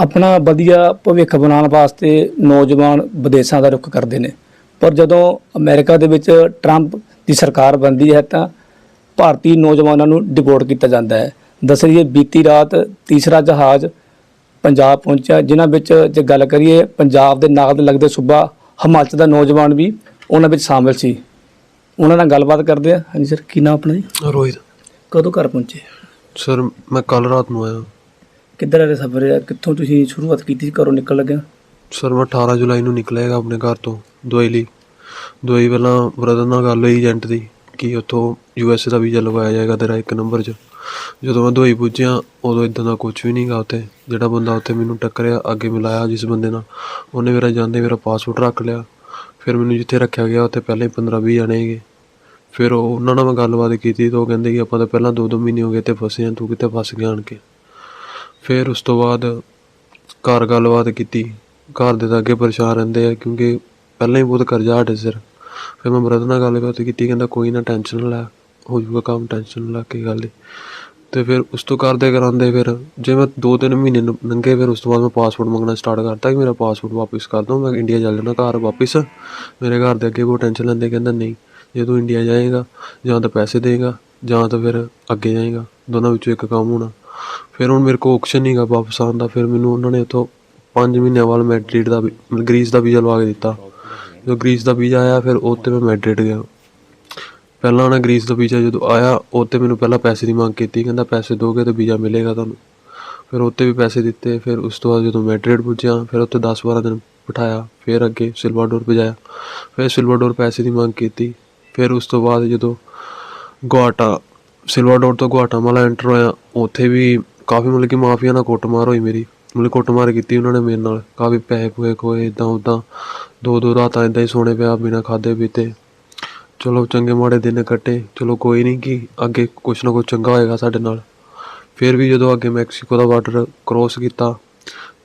ਆਪਣਾ ਵਧੀਆ ਭਵਿੱਖ ਬਣਾਉਣ ਵਾਸਤੇ ਨੌਜਵਾਨ ਵਿਦੇਸ਼ਾਂ ਦਾ ਰੁਖ ਕਰਦੇ ਨੇ। ਪਰ ਜਦੋਂ ਅਮਰੀਕਾ ਦੇ ਵਿੱਚ ਟਰੰਪ ਦੀ ਸਰਕਾਰ ਬਣਦੀ ਹੈ ਤਾਂ ਭਾਰਤੀ ਨੌਜਵਾਨਾਂ ਨੂੰ ਡਿਪੋਰਟ ਕੀਤਾ ਜਾਂਦਾ ਹੈ। ਦੱਸਈਏ ਬੀਤੀ ਰਾਤ ਤੀਸਰਾ ਜਹਾਜ਼ ਪੰਜਾਬ ਪਹੁੰਚਿਆ ਜਿਨ੍ਹਾਂ ਵਿੱਚ ਜੇ ਗੱਲ ਕਰੀਏ ਪੰਜਾਬ ਦੇ ਨਾਲ ਦੇ ਲੱਗਦੇ ਸੂਬਾ ਹਿਮਾਚਲ ਦਾ ਨੌਜਵਾਨ ਵੀ ਉਹਨਾਂ ਵਿੱਚ ਸ਼ਾਮਿਲ ਸੀ। ਉਹਨਾਂ ਨਾਲ ਗੱਲਬਾਤ ਕਰਦੇ ਆ ਹਾਂਜੀ ਸਰ ਕੀ ਨਾਮ ਆਪਣਾ ਜੀ? ਰੋਹਿਤ। ਕਦੋਂ ਘਰ ਪਹੁੰਚੇ? ਸਰ ਮੈਂ ਕੱਲ ਰਾਤ ਨੂੰ ਆਇਆ। ਕਿੱਧਰ ਦਾ ਸਫ਼ਰ? ਹੈ ਕਿੱਥੋਂ ਤੁਸੀਂ ਸ਼ੁਰੂਆਤ ਕੀਤੀ ਸੀ? ਘਰੋਂ ਨਿਕਲ ਲੱਗਿਆ? ਸਰ, ਮੈਂ 18 ਜੁਲਾਈ ਨੂੰ ਨਿਕਲੇਗਾ ਆਪਣੇ ਘਰ ਤੋਂ, ਦੁਬਈ ਲਈ। ਦੁਬਈ ਪਹਿਲਾਂ ਬ੍ਰਦਰ ਨਾਲ ਗੱਲ ਹੋਈ ਏਜੰਟ ਦੀ ਕਿ ਉੱਥੋਂ ਯੂਐਸ ਦਾ ਵੀਜ਼ਾ ਲਗਵਾਇਆ ਜਾਏਗਾ ਤੇਰਾ ਇੱਕ ਨੰਬਰ 'ਚ। ਜਦੋਂ ਮੈਂ ਦੁਬਈ ਪੁੱਜਿਆ, ਉਦੋਂ ਇਦਾਂ ਦਾ ਕੁਝ ਵੀ ਨਹੀਂਗਾ ਉੱਥੇ। ਜਿਹੜਾ ਬੰਦਾ ਉੱਥੇ ਮੈਨੂੰ ਟੱਕਰਿਆ, ਅੱਗੇ ਮਿਲਾਇਆ ਜਿਸ ਬੰਦੇ ਨਾਲ, ਉਹਨੇ ਮੇਰਾ ਜਾਂਦੇ ਮੇਰਾ ਪਾਸਪੋਰਟ ਰੱਖ ਲਿਆ। ਫਿਰ ਮੈਨੂੰ ਜਿੱਥੇ ਰੱਖਿਆ ਗਿਆ, ਉੱਥੇ ਪਹਿਲਾਂ ਹੀ 15 20 ਜਣੇ ਹੈਗੇ ਫਿਰ ਉਹ ਉਹਨਾਂ ਨਾਲ ਮੈਂ ਗੱਲਬਾਤ ਕੀਤੀ, ਤਾਂ ਉਹ ਕਹਿੰਦੇ ਕਿ ਆਪਾਂ ਤਾਂ ਪਹਿਲਾਂ ਦੋ ਦੋ ਮਹੀਨੇ ਹੋ ਗਏ ਤੇ ਫਸੇ ਹਾਂ, ਤੂੰ ਕਿੱਥੇ ਫਸ ਗਿਆ ਆਣ ਕੇ? ਫਿਰ ਉਸ ਤੋਂ ਬਾਅਦ ਘਰ ਗੱਲਬਾਤ ਕੀਤੀ। ਘਰ ਦੇ ਤਾਂ ਅੱਗੇ ਪਰੇਸ਼ਾਨ ਰਹਿੰਦੇ ਆ ਕਿਉਂਕਿ ਪਹਿਲਾਂ ਹੀ ਬਹੁਤ ਕਰਜ਼ਾ ਹਟੇ ਸਿਰ। ਫਿਰ ਮੈਂ ਬ੍ਰਦਰ ਨਾਲ ਗੱਲਬਾਤ ਕੀਤੀ, ਕਹਿੰਦਾ ਕੋਈ ਨਾ ਟੈਨਸ਼ਨ ਨਾ ਲੈ, ਹੋ ਜਾਊਗਾ ਕੰਮ ਟੈਨਸ਼ਨ ਨਾ ਲੈ ਕੇ ਗੱਲ ਨਹੀਂ। ਤੇ ਫਿਰ ਉਸ ਤੋਂ ਕਰਦੇ ਕਰਾਉਂਦੇ ਫਿਰ, ਜੇ ਮੈਂ 2-3 ਮਹੀਨੇ ਲੰਘੇ ਫਿਰ ਉਸ ਤੋਂ ਬਾਅਦ ਮੈਂ ਪਾਸਪੋਰਟ ਮੰਗਣਾ ਸਟਾਰਟ ਕਰਤਾ ਕਿ ਮੇਰਾ ਪਾਸਪੋਰਟ ਵਾਪਸ ਕਰ ਦਿਓ ਮੈਂ ਇੰਡੀਆ ਚੱਲ ਜਾਣਾ ਘਰ ਵਾਪਸ। ਮੇਰੇ ਘਰ ਦੇ ਅੱਗੇ ਕੋਈ ਟੈਨਸ਼ਨ ਲੈਂਦੇ, ਕਹਿੰਦਾ ਨਹੀਂ, ਜੇ ਤੂੰ ਇੰਡੀਆ ਜਾਏਗਾ, ਜਾਂ ਤਾਂ ਪੈਸੇ ਦੇਗਾ, ਜਾਂ ਤਾਂ ਫਿਰ ਅੱਗੇ ਜਾਏਗਾ, ਦੋਨਾਂ ਵਿੱਚੋਂ ਇੱਕ ਕੰਮ ਹੋਣਾ। ਫਿਰ ਹੁਣ ਮੇਰੇ ਕੋਲ ਓਪਸ਼ਨ ਨਹੀਂ ਨਹੀਂਗਾ ਵਾਪਸ ਆਉਣ ਦਾ, ਫਿਰ ਮੈਨੂੰ ਉਹਨਾਂ ਨੇ ਉੱਥੋਂ 5 ਮਹੀਨਿਆਂ ਬਾਅਦ ਮੈਡਰਿਡ ਦਾ ਵੀ- ਮਤਲਬ ਗ੍ਰੀਸ ਦਾ ਵੀਜ਼ਾ ਲਵਾ ਕੇ ਦਿੱਤਾ। ਜਦੋਂ ਗ੍ਰੀਸ ਦਾ ਵੀਜ਼ਾ ਆਇਆ, ਫਿਰ ਉਹ 'ਤੇ ਮੈਂ ਮੈਡਰਿਡ ਗਿਆ। ਪਹਿਲਾਂ ਉਹਨਾਂ ਗ੍ਰੀਸ ਦਾ ਵੀਜ਼ਾ ਜਦੋਂ ਆਇਆ, ਉਹ 'ਤੇ ਮੈਨੂੰ ਪਹਿਲਾਂ ਪੈਸੇ ਦੀ ਮੰਗ ਕੀਤੀ, ਕਹਿੰਦਾ ਪੈਸੇ ਦੋਗੇ ਤਾਂ ਵੀਜ਼ਾ ਮਿਲੇਗਾ ਤੁਹਾਨੂੰ। ਫਿਰ ਉੱਤੇ ਵੀ ਪੈਸੇ ਦਿੱਤੇ, ਫਿਰ ਉਸ ਤੋਂ ਬਾਅਦ ਜਦੋਂ ਮੈਡਰਿਡ ਪੁੱਜਿਆ, ਫਿਰ ਉੱਥੇ 10-12 ਦਿਨ ਬਿਠਾਇਆ, ਫਿਰ ਅੱਗੇ ਸਿਲਵਾਡੋਰ ਭਜਾਇਆ। ਫਿਰ ਸਿਲਵਾਡੋਰ ਪੈਸੇ ਦੀ ਮੰਗ ਕੀਤੀ। ਫਿਰ ਉਸ ਤੋਂ ਬਾਅਦ ਜਦੋਂ ਗੁਆਟਾ, ਸਿਲਵਾਡੋਰ ਤੋਂ ਗੁਆਟਾਮਾਲਾ ਐਂਟਰ ਹੋਇਆ, ਉੱਥੇ ਵੀ ਕਾਫੀ ਮਤਲਬ ਕਿ ਮਾਫੀਆ ਨਾਲ ਕੁੱਟਮਾਰ ਹੋਈ ਮੇਰੀ। ਮਤਲਬ ਕੁੱਟਮਾਰ ਕੀਤੀ ਉਹਨਾਂ ਨੇ ਮੇਰੇ ਨਾਲ। ਕਾਫੀ ਪੈਸੇ ਪੂਏ ਖੋਏ ਇਦਾਂ ਉਦਾਂ। ਦੋ ਦੋ ਰਾਤਾਂ ਇਦਾਂ ਹੀ ਸੋਣੇ ਪਿਆ ਬਿਨਾਂ ਖਾਦੇ ਪੀਤੇ। ਚਲੋ ਚੰਗੇ ਮਾੜੇ ਦਿਨ ਕੱਟੇ। ਚਲੋ ਕੋਈ ਨਹੀਂ ਕਿ ਅੱਗੇ ਕੁਛ ਨਾ ਕੁਛ ਚੰਗਾ ਹੋਏਗਾ ਸਾਡੇ ਨਾਲ। ਫਿਰ ਵੀ ਜਦੋਂ ਅੱਗੇ ਮੈਕਸੀਕੋ ਦਾ ਬਾਰਡਰ ਕ੍ਰੋਸ ਕੀਤਾ,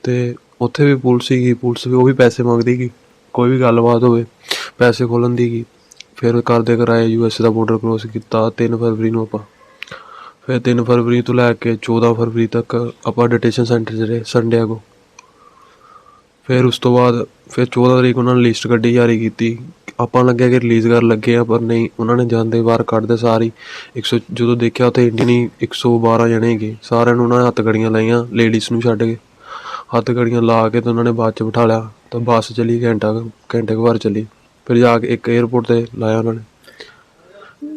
ਤੇ ਉੱਥੇ ਵੀ ਪੁਲਿਸ ਸੀਗੀ, ਪੁਲਿਸ ਵੀ ਉਹ ਵੀ ਪੈਸੇ ਮੰਗਦੀ ਗੀ ਕੋਈ ਵੀ ਗੱਲਬਾਤ ਹੋਵੇ, ਪੈਸੇ ਖੋਲਣ ਦੀ ਗੀ ਫਿਰ ਕਰਦੇ ਕਰਾਏ ਯੂਐਸ ਦਾ ਬਾਰਡਰ ਕ੍ਰੋਸ ਕੀਤਾ 3 ਫਰਵਰੀ ਨੂੰ ਆਪਾਂ। ਫਿਰ 3 ਫਰਵਰੀ ਤੋਂ ਲੈ ਕੇ 14 ਫਰਵਰੀ ਤੱਕ ਆਪਾਂ ਡਿਟੇਸ਼ਨ ਸੈਂਟਰ 'ਚ ਰਹੇ ਸੰਡਿਆਗੋ ਫਿਰ ਉਸ ਤੋਂ ਬਾਅਦ ਫਿਰ 14 ਤਰੀਕ ਉਹਨਾਂ ਨੇ ਲਿਸਟ ਕੱਢੀ, ਜਾਰੀ ਕੀਤੀ। ਆਪਾਂ ਲੱਗਿਆ ਕਿ ਰਿਲੀਜ਼ ਕਰਨ ਲੱਗੇ ਆ, ਪਰ ਨਹੀਂ, ਉਹਨਾਂ ਨੇ ਜਾਂਦੇ ਬਾਹਰ ਕੱਢਦੇ ਸਾਰੀ। 100 ਜਦੋਂ ਦੇਖਿਆ ਉੱਥੇ ਇੰਡੀਅਨ ਹੀ 112 ਜਣੇ ਹੈਗੇ। ਸਾਰਿਆਂ ਨੂੰ ਉਹਨਾਂ ਨੇ ਹੱਥ ਗੜੀਆਂ ਲਾਈਆਂ ਲੇਡੀਜ਼ ਨੂੰ ਛੱਡ ਕੇ। ਹੱਥ ਗੜੀਆਂ ਲਾ ਕੇ ਤੇ ਉਹਨਾਂ ਨੇ ਬਾਅਦ ਚ ਬਿਠਾ ਲਿਆ। ਤਾਂ ਬੱਸ ਚਲੀ, ਘੰਟਾ ਕੁ- ਘੰਟੇ ਕੁ ਵਾਰ ਚਲੀ। ਫਿਰ ਜਾ ਕੇ ਇੱਕ 에ਅਰਪੋਰਟ ਤੇ ਲਾਇਆ ਉਹਨਾਂ ਨੇ।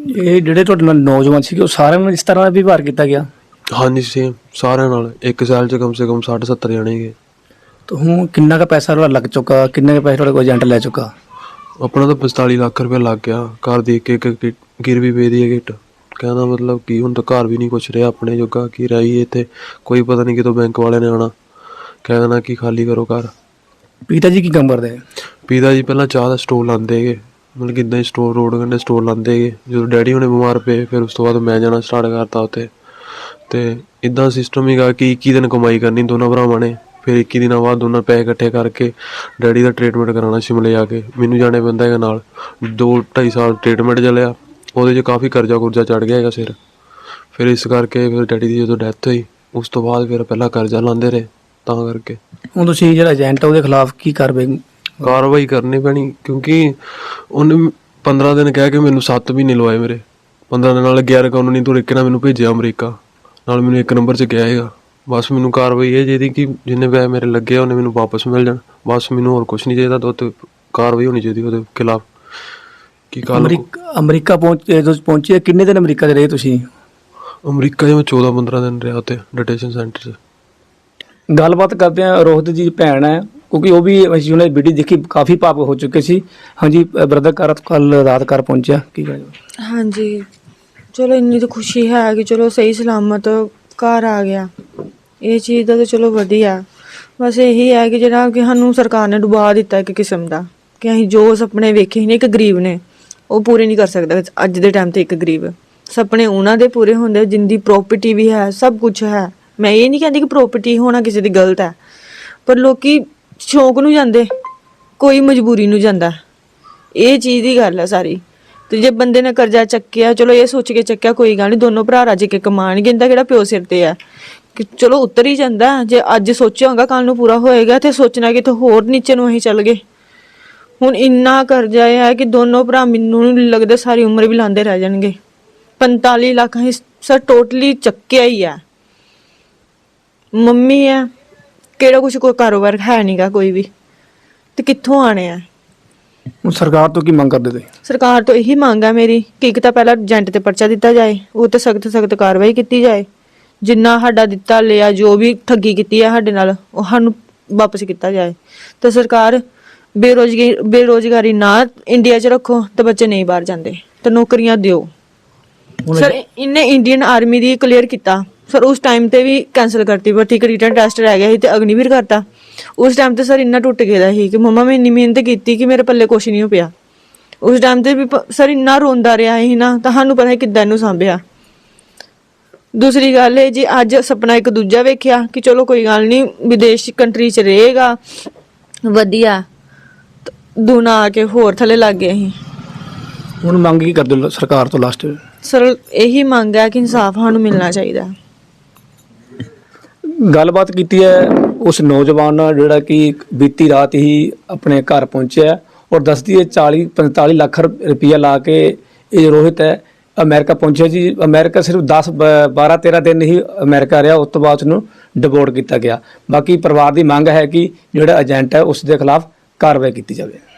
ਇਹ ਜਿਹੜੇ ਤੁਹਾਡੇ ਨਾਲ ਨੌਜਵਾਨ ਸੀਗੇ ਉਹ ਸਾਰਿਆਂ ਨਾਲ ਇਸ ਤਰ੍ਹਾਂ ਦਾ ਵਿਵਹਾਰ ਕੀਤਾ ਗਿਆ? ਹਾਂਜੀ ਸੇਮ ਸਾਰਿਆਂ ਨਾਲ। ਇੱਕ ਸਾਲ ਚ ਕਮ ਸੇ ਕਮ 60 70 ਜਣੇ ਹੈਗੇ ਤਾਂ ਹੁਣ ਕਿੰਨਾ ਕੁ ਪੈਸਾ ਤੁਹਾਡਾ ਲੱਗ ਚੁੱਕਾ? ਕਿੰਨੇ ਕੁ ਪੈਸੇ ਤੁਹਾਡੇ ਕੋਲ ਏਜੰਟ ਲੈ ਚੁੱਕਾ? ਆਪਣਾ ਤਾਂ 45 ਲੱਖ ਰੁਪਏ ਲੱਗ ਗਿਆ। ਘਰ ਦੀ ਇੱਕ ਇੱਕ ਗਿ- ਗਿਰਵੀ ਵੇਦੀ ਹੈ ਗਿੱਟ। ਕਹਿੰਦਾ ਮਤਲਬ ਕੀ ਹੁਣ ਤਾਂ ਘਰ ਵੀ ਨਹੀਂ ਕੁਛ ਰਿਹਾ ਆਪਣੇ ਜੋਗਾ ਕੀ ਰਹੀ ਇੱਥੇ। ਕੋਈ ਪਤਾ ਨਹੀਂ ਕਿਤੋਂ ਬੈਂਕ ਵਾਲਿਆਂ ਨੇ ਆਉਣਾ। ਕਹਿ ਦੇਣਾ ਕਿ ਖਾਲੀ ਕਰੋ ਘਰ। ਪੀਤਾ ਜੀ ਕੀ ਕੰਮ ਕਰਦੇ? ਪੀਦਾ ਜੀ ਪਹਿਲਾਂ ਚਾਹ ਦਾ ਸਟੋਰ ਲਾਉਂਦੇ ਹੈਗੇ ਮਤਲਬ ਕਿ ਇਦਾਂ ਹੀ ਸਟੋਰ ਰੋਡ ਕੰਢੇ ਸਟੋਰ ਲਾਉਂਦੇ ਗਏ ਜਦੋਂ ਡੈਡੀ ਹੁਣੇ ਬਿਮਾਰ ਪਏ, ਫਿਰ ਉਸ ਤੋਂ ਬਾਅਦ ਮੈਂ ਜਾਣਾ ਸਟਾਰਟ ਕਰਤਾ ਉੱਥੇ। ਅਤੇ ਇੱਦਾਂ ਸਿਸਟਮ ਹੀਗਾ ਕਿ 21 ਦਿਨ ਕਮਾਈ ਕਰਨੀ ਦੋਨਾਂ ਭਰਾਵਾਂ ਨੇ। ਫਿਰ 21 ਦਿਨਾਂ ਬਾਅਦ ਦੋਨਾਂ ਪੈਸੇ ਇਕੱਠੇ ਕਰਕੇ ਡੈਡੀ ਦਾ ਟ੍ਰੀਟਮੈਂਟ ਕਰਾਉਣਾ ਸ਼ਿਮਲੇ ਆ ਕੇ। ਮੈਨੂੰ ਜਾਣੇ ਪੈਂਦਾ ਹੈਗਾ ਨਾਲ। ਦੋ 2.5 ਸਾਲ ਟ੍ਰੀਟਮੈਂਟ ਚੱਲਿਆ। ਉਹਦੇ 'ਚ ਕਾਫੀ ਕਰਜ਼ਾ ਕੁਰਜ਼ਾ ਚੜ ਗਿਆ ਹੈਗਾ ਸਿਰ। ਫਿਰ ਇਸ ਕਰਕੇ ਫਿਰ ਡੈਡੀ ਦੀ ਜਦੋਂ ਡੈਥ ਹੋਈ, ਉਸ ਤੋਂ ਬਾਅਦ ਫਿਰ ਪਹਿਲਾਂ ਕਰਜ਼ਾ ਲਾਉਂਦੇ ਰਹੇ, ਤਾਂ ਕਰਕੇ। ਹੁਣ ਤੁਸੀਂ ਜਿਹੜਾ ਏਜੰਟ ਆ, ਉਹਦੇ ਖਿਲਾਫ ਕੀ ਕਾਰਵਾਈ ਕਾਰਵਾਈ ਕਰਨੀ ਪੈਣੀ ਕਿਉਂਕਿ ਉਹਨੇ 15 ਦਿਨ ਕਹਿ ਕੇ ਮੈਨੂੰ 7 ਮਹੀਨੇ ਲਵਾਏ ਮੇਰੇ। 15 ਦਿਨ ਨਾਲ ਗੈਰ ਕਾਨੂੰਨੀ ਤਰੀਕੇ ਨਾਲ ਮੈਨੂੰ ਭੇਜਿਆ ਅਮਰੀਕਾ। ਨਾਲ ਮੈਨੂੰ ਇੱਕ ਨੰਬਰ 'ਚ ਗਿਆ ਹੈਗਾ ਬਸ ਮੈਨੂੰ ਕਾਰਵਾਈ ਇਹ ਜਿਹਦੀ ਕਿ ਜਿੰਨੇ ਪੈਸੇ ਮੇਰੇ ਲੱਗੇ ਉਹਨੇ ਮੈਨੂੰ ਵਾਪਸ ਮਿਲ ਜਾਣ। ਬਸ ਮੈਨੂੰ ਹੋਰ ਕੁਝ ਨਹੀਂ ਚਾਹੀਦਾ ਤਾਂ ਉੱਤੇ ਕਾਰਵਾਈ ਹੋਣੀ ਚਾਹੀਦੀ ਉਹਦੇ ਖਿਲਾਫ। ਕੀ ਕੱਲ ਅਮਰੀਕਾ ਪਹੁੰਚ ਜਦੋਂ ਪਹੁੰਚੇ ਕਿੰਨੇ ਦਿਨ ਅਮਰੀਕਾ ਦੇ ਰਹੇ ਤੁਸੀਂ? ਅਮਰੀਕਾ 'ਚ ਮੈਂ 14 15 ਦਿਨ ਰਿਹਾ ਉੱਥੇ ਡਿਟੇਸ਼ਨ ਸੈਂਟਰ 'ਚ। ਗੱਲਬਾਤ ਕਰਦੇ ਆ ਰੋਹਿਤ ਜੀ ਦੀ ਭੈਣ ਹੈ। ਕਿਉਂਕਿ ਉਹ ਵੀ ਅਸੀਂ ਉਹਨੇ ਵੀਡੀਓ ਦੇਖੀ ਕਾਫੀ ਭਾਵ ਹੋ ਚੁੱਕੇ ਸੀ। ਹਾਂਜੀ ਬ੍ਰਦਰ ਘਰ ਕੱਲ ਰਾਤ ਘਰ ਪਹੁੰਚਿਆ। ਕੀ ਕਹਿੰਦੇ ਹਾਂਜੀ। ਚਲੋ ਇੰਨੀ ਤਾਂ ਖੁਸ਼ੀ ਹੈ ਕਿ ਚਲੋ ਸਹੀ ਸਲਾਮਤ ਘਰ ਆ ਗਿਆ। ਇਹ ਚੀਜ਼ ਦਾ ਤਾਂ ਚਲੋ ਵਧੀਆ। ਬਸ ਇਹੀ ਹੈ ਕਿ ਜਿਹੜਾ ਕਿ ਸਾਨੂੰ ਸਰਕਾਰ ਨੇ ਡੁਬਾ ਦਿੱਤਾ ਇੱਕ ਕਿਸਮ ਦਾ। ਕਿ ਅਸੀਂ ਜੋ ਸੁਪਨੇ ਵੇਖੇ ਸੀ ਨੇ ਇੱਕ ਗਰੀਬ ਨੇ, ਉਹ ਪੂਰੇ ਨਹੀਂ ਕਰ ਸਕਦਾ। ਅੱਜ ਦੇ ਟਾਈਮ ਤੇ ਇੱਕ ਗਰੀਬ। ਸੁਪਨੇ ਉਹਨਾਂ ਦੇ ਪੂਰੇ ਹੁੰਦੇ, ਜਿੰਦੀ ਪ੍ਰਾਪਰਟੀ ਵੀ ਹੈ, ਸਭ ਕੁਝ ਹੈ। ਮੈਂ ਇਹ ਨਹੀਂ ਕਹਿੰਦੀ ਕਿ ਪ੍ਰਾਪਰਟੀ ਹੋਣਾ ਕਿਸੇ ਦੀ ਗਲਤ ਹੈ। ਪਰ ਲੋਕੀ ਸ਼ੌਕ ਨੂੰ ਜਾਂਦੇ, ਕੋਈ ਮਜਬੂਰੀ ਨੂੰ ਜਾਂਦਾ। ਇਹ ਚੀਜ਼ ਦੀ ਗੱਲ ਹੈ ਸਾਰੀ। ਤੇ ਜੇ ਬੰਦੇ ਨੇ ਕਰਜ਼ਾ ਚੱਕਿਆ, ਚਲੋ ਇਹ ਸੋਚ ਕੇ ਚੱਕਿਆ, ਕੋਈ ਗੱਲ ਨਹੀਂ, ਦੋਨੋਂ ਭਰਾ ਰੱਜ ਕੇ ਕਮਾਣਗੇ, ਇਹਦਾ ਕਿਹੜਾ ਪਿਓ ਸਿਰ ਤੇ ਆ। ਕਿ ਚਲੋ ਉੱਤਰ ਹੀ ਜਾਂਦਾ, ਜੇ ਅੱਜ ਸੋਚਿਆ ਹੋਗਾ ਕੱਲ ਨੂੰ ਪੂਰਾ ਹੋਏਗਾ, ਤੇ ਸੋਚਣਾ ਕਿ ਤੇ ਹੋਰ ਨੀਚੇ ਨੂੰ ਅਸੀਂ ਚੱਲ ਗਏ। ਹੁਣ ਇੰਨਾ ਕਰਜ਼ਾ ਇਹ ਹੈ ਕਿ ਦੋਨੋਂ ਭਰਾ ਮੈਨੂੰ ਨਹੀਂ ਲੱਗਦਾ ਸਾਰੀ ਉਮਰ ਵੀ ਲਾਂਦੇ ਰਹਿ ਜਾਣਗੇ। 45 ਲੱਖ ਅਸੀਂ ਸਰ ਟੋਟਲੀ ਚੱਕਿਆ ਹੀ ਆ। ਮੰਮੀ ਆ ਕਿਹੜਾ ਕੁਝ ਕੋਈ ਕਾਰੋਬਾਰ ਹੈ ਨਹੀਂਗਾ ਕੋਈ ਵੀ? ਤੇ ਕਿੱਥੋਂ ਆਣੇ ਆ? ਹੁਣ ਸਰਕਾਰ ਤੋਂ ਕੀ ਮੰਗ ਕਰਦੇ ਤੁਸੀਂ ਸਰਕਾਰ ਤੋਂ ਇਹੀ ਮੰਗ ਹੈ ਮੇਰੀ ਕਿ ਇੱਕ ਤਾਂ ਪਹਿਲਾਂ ਏਜੰਟ ਤੇ ਪਰਚਾ ਦਿੱਤਾ ਜਾਏ ਉਹ ਤੇ ਸਖਤ ਸਖਤ ਕਾਰਵਾਈ ਕੀਤੀ ਜਾਏ। ਜਿੰਨਾ ਸਾਡਾ ਦਿੱਤਾ ਲਿਆ ਜੋ ਵੀ ਠੱਗੀ ਕੀਤੀ ਹੈ ਸਾਡੇ ਨਾਲ ਉਹ ਸਾਨੂੰ ਵਾਪਸ ਕੀਤਾ ਜਾਏ। ਤੇ ਸਰਕਾਰ ਬੇਰੋਜ਼ਗਾਰੀ ਬੇਰੋਜ਼ਗਾਰੀ ਨਾ ਇੰਡੀਆ 'ਚ ਰੱਖੋ ਤੇ ਬੱਚੇ ਨਹੀਂ ਬਾਹਰ ਜਾਂਦੇ। ਤੇ ਨੌਕਰੀਆਂ ਦਿਓ। ਸਰ ਇਹਨੇ ਇੰਡੀਅਨ ਆਰਮੀ ਦੀ ਕਲੀਅਰ ਕੀਤਾ। ਸਰ ਉਸ ਟਾਈਮ ਤੇ ਵੀ ਕੈਨਸਲ ਕਰਤੀ ਪਰ ਠੀਕ ਰਿਟਰਨ ਟੈਸਟ ਰਹਿ ਗਿਆ ਸੀ ਤੇ ਅਗਨੀਵੀਰ ਕਰਤਾ। ਉਸ ਟਾਈਮ ਤੇ ਸਰ ਇੰਨਾ ਟੁੱਟ ਗਿਆ ਸੀ ਕਿ ਮੰਮਾ ਮੈਂ ਇੰਨੀ ਮਿਹਨਤ ਕੀਤੀ ਕਿ ਮੇਰੇ ਪੱਲੇ ਕੁਛ ਨਹੀਂ ਹੋ ਪਿਆ। ਉਸ ਟਾਈਮ ਤੇ ਵੀ ਸਰ ਇੰਨਾ ਰੋਂਦਾ ਰਿਹਾ ਸੀ ਨਾ ਤੁਹਾਨੂੰ ਪਤਾ ਹੈ ਕਿੱਦਾਂ ਇਹਨੂੰ ਸੰਭਿਆ। ਦੂਸਰੀ ਗੱਲ ਹੈ ਜੀ ਅੱਜ ਸੁਪਨਾ ਇੱਕ ਦੂਜਾ ਵੇਖਿਆ ਕਿ ਚਲੋ ਕੋਈ ਗੱਲ ਨਹੀਂ ਵਿਦੇਸ਼ ਕੰਟਰੀ 'ਚ ਰਹੇਗਾ ਵਧੀਆ। ਦੂਣਾ ਆ ਕੇ ਹੋਰ ਥੱਲੇ ਲੱਗ ਗਏ ਅਸੀਂ ਹੁਣ ਮੰਗ ਕੀ ਕਰਦੇ ਸਰਕਾਰ ਤੋਂ ਲਾਸਟ ਸਰ ਇਹੀ ਮੰਗ ਹੈ ਕਿ ਇਨਸਾਫ ਸਾਨੂੰ ਮਿਲਣਾ ਚਾਹੀਦਾ। ਗੱਲਬਾਤ ਕੀਤੀ ਹੈ, ਉਸ ਨੌਜਵਾਨ ਨਾਲ ਜਿਹੜਾ ਕਿ ਬੀਤੀ ਰਾਤ ਹੀ ਆਪਣੇ ਘਰ ਪਹੁੰਚਿਆ ਔਰ ਦੱਸਦੀ ਹੈ 40 45 ਲੱਖ ਰੁਪਇਆ ਲਾ ਕੇ ਇਹ ਰੋਹਿਤ ਹੈ, ਅਮਰੀਕਾ ਪਹੁੰਚਿਆ ਜੀ। ਅਮਰੀਕਾ ਸਿਰਫ 10 12 13 ਦਿਨ ਹੀ ਅਮਰੀਕਾ ਰਿਹਾ, ਉਸ ਤੋਂ ਬਾਅਦ ਉਹਨੂੰ ਡਿਪੋਰਟ ਕੀਤਾ ਗਿਆ। ਬਾਕੀ ਪਰਿਵਾਰ ਦੀ ਮੰਗ ਹੈ ਕਿ ਜਿਹੜਾ ਏਜੰਟ ਹੈ, ਉਸ ਦੇ ਖਿਲਾਫ ਕਾਰਵਾਈ ਕੀਤੀ ਜਾਵੇ।